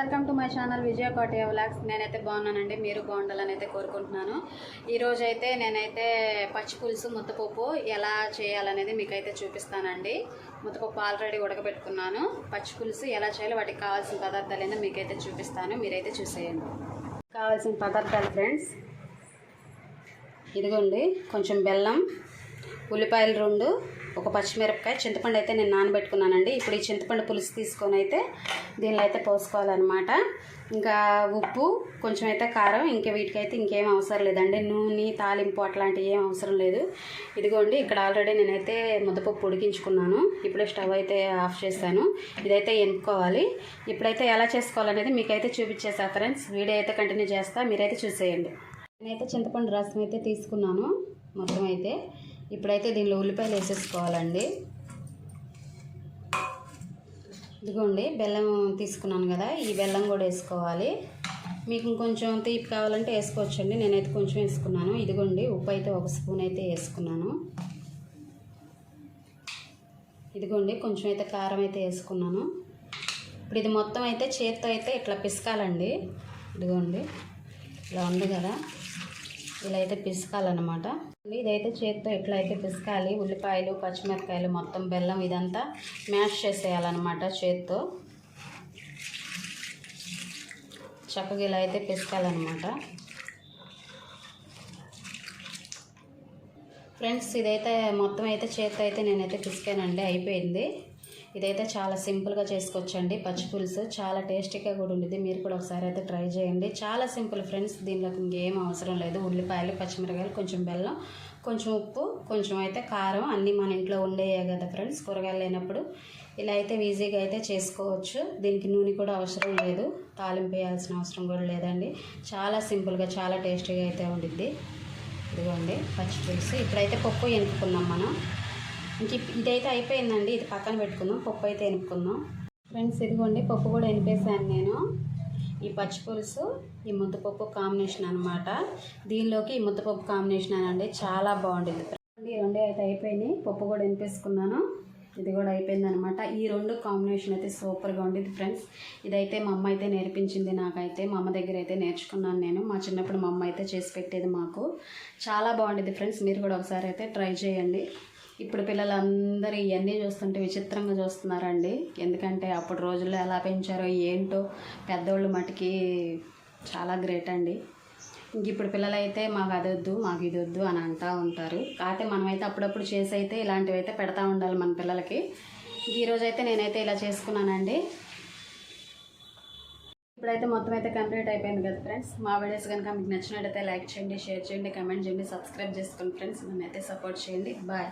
Welcome to my channel Vijaya Kotaiah vlogs. నేనైతే బాగున్నానండి. మీరు బాగుండాలని అయితే కోరుకుంటున్నాను. ఈరోజు అయితే నేనైతే పచ్చి పులుసు ముద్దపప్పు ఎలా చేయాలనేది మీకైతే చూపిస్తానండి. ముద్దపప్పు ఆల్రెడీ ఉడకబెట్టుకున్నాను. పచ్చి పులుసు ఎలా చేయాలో వాటికి కావాల్సిన పదార్థాలు ఏందో మీకైతే చూపిస్తాను. మీరైతే చూసేయండి. కావాల్సిన పదార్థాలు ఫ్రెండ్స్ ఇదిగోండి కొంచెం బెల్లం ఉల్లిపాయలు రెండు ఒక పచ్చిమిరపకాయ చింతపండు అయితే నేను నానబెట్టుకున్నానండి. ఇప్పుడు ఈ చింతపండు పులుసు తీసుకొని అయితే దీనిలో అయితే పోసుకోవాలన్నమాట. ఇంకా ఉప్పు కొంచెం అయితే కారం ఇంకా వీటికైతే ఇంకేం అవసరం లేదండి. నూనె తాలింపు అట్లాంటివి ఏం అవసరం లేదు. ఇదిగోండి ఇక్కడ ఆల్రెడీ నేనైతే ముద్దపప్పు ఉడికించుకున్నాను. ఇప్పుడే స్టవ్ అయితే ఆఫ్ చేశాను. ఇదైతే ఎన్నుకోవాలి ఇప్పుడైతే ఎలా చేసుకోవాలనేది మీకైతే చూపించేసా ఫ్రెండ్స్. వీడియో అయితే కంటిన్యూ చేస్తా. మీరైతే చూసేయండి. నేనైతే చింతపండు రసం అయితే తీసుకున్నాను. మొత్తం అయితే ఇప్పుడైతే దీనిలో ఉల్లిపాయలు వేసేసుకోవాలండి. ఇదిగోండి బెల్లం తీసుకున్నాను కదా ఈ బెల్లం కూడా వేసుకోవాలి. మీకు ఇంకొంచెం తీపి కావాలంటే వేసుకోవచ్చండి నేనైతే కొంచెం వేసుకున్నాను. ఇదిగోండి ఉప్పు అయితే ఒక స్పూన్ అయితే వేసుకున్నాను. ఇదిగోండి కొంచెం అయితే కారం అయితే వేసుకున్నాను. ఇప్పుడు ఇది మొత్తం అయితే చేత్తో అయితే ఇట్లా పిసకాలండి. ఇదిగోండి ఇలా ఉంది కదా. ఇలా అయితే పిసకాలన్నమాట. ఇదైతే చేతితో ఇట్లా అయితే పిసకాలి ఉల్లిపాయలు పచ్చిమిరపకాయలు మొత్తం బెల్లం ఇదంతా మ్యాష్ చేసేయాలన్నమాట చేతితో. చక్కగా ఇలా అయితే పిసకాలన్నమాట. ఫ్రెండ్స్ ఇదైతే మొత్తం అయితే చేతితో అయితే నేనైతే పిసికానండి. అయిపోయింది. ఇదైతే చాలా సింపుల్గా చేసుకోవచ్చండి. పచ్చి పులుసు చాలా టేస్టీగా కూడా ఉండేది మీరు కూడా ఒకసారి అయితే ట్రై చేయండి. చాలా సింపుల్ ఫ్రెండ్స్ దీనిలోకి ఇంకేం అవసరం లేదు. ఉల్లిపాయలు పచ్చిమిరకాయలు కొంచెం బెల్లం కొంచెం ఉప్పు కొంచెం అయితే కారం అన్నీ మన ఇంట్లో ఉండేయే కదా ఫ్రెండ్స్ కూరగాయలు లేనప్పుడు. ఇలా అయితే ఈజీగా అయితే చేసుకోవచ్చు. దీనికి నూనె కూడా అవసరం లేదు. తాలింపు వేయాల్సిన అవసరం కూడా లేదండి. చాలా సింపుల్గా చాలా టేస్టీగా అయితే ఉండిద్ది. ఇదిగోండి పచ్చి పులుసు. ఇప్పుడైతే పప్పు ఎనుకున్నాం మనం. ఇంక ఇదైతే అయిపోయిందండి. ఇది పక్కన పెట్టుకుందాం. పప్పు అయితే ఎనుక్కుందాం. ఫ్రెండ్స్ ఇదిగోండి పప్పు కూడా ఎనిపేసాను నేను. ఈ పచ్చిపులుసు ఈ ముద్దపప్పు కాంబినేషన్ అనమాట దీనిలోకి ఈ ముద్దపప్పు కాంబినేషన్ అనండి. చాలా బాగుంటుంది. ఈ రెండే అయితే అయిపోయినాయి. పప్పు కూడా ఎనిపేసుకున్నాను. ఇది కూడా అయిపోయింది అనమాట ఈ రెండు కాంబినేషన్ అయితే సూపర్గా ఉండేది ఫ్రెండ్స్. ఇదైతే మా అమ్మ అయితే నేర్పించింది నాకైతే. మా అమ్మ దగ్గర అయితే నేర్చుకున్నాను నేను. మా చిన్నప్పుడు మా అమ్మ అయితే చేసి పెట్టేది మాకు. చాలా బాగుండేది ఫ్రెండ్స్. మీరు కూడా ఒకసారి అయితే ట్రై చేయండి. ఇప్పుడు పిల్లలందరూ ఇవన్నీ చూస్తుంటే విచిత్రంగా చూస్తున్నారండి. ఎందుకంటే అప్పుడు రోజుల్లో ఎలా పెంచారో ఏంటో పెద్దోళ్ళు మటుకి చాలా గ్రేట్ అండి. ఇంక ఇప్పుడు పిల్లలైతే మాకు అది వద్దు మాకు ఇది వద్దు అని అంటూ ఉంటారు. కాకపోతే మనమైతే అప్పుడప్పుడు చేసి అయితే ఇలాంటివి అయితే పెడతా ఉండాలి మన పిల్లలకి. ఈరోజు అయితే నేనైతే ఇలా చేసుకున్నానండి. ఇప్పుడైతే మొత్తం అయితే కంప్లీట్ అయిపోయింది కదా ఫ్రెండ్స్. మా వీడియోస్ కనుక మీకు నచ్చినట్టయితే లైక్ చేయండి షేర్ చేయండి కమెంట్ చేయండి సబ్స్క్రైబ్ చేసుకోండి ఫ్రెండ్స్. నన్ను అయితే సపోర్ట్ చేయండి. బాయ్.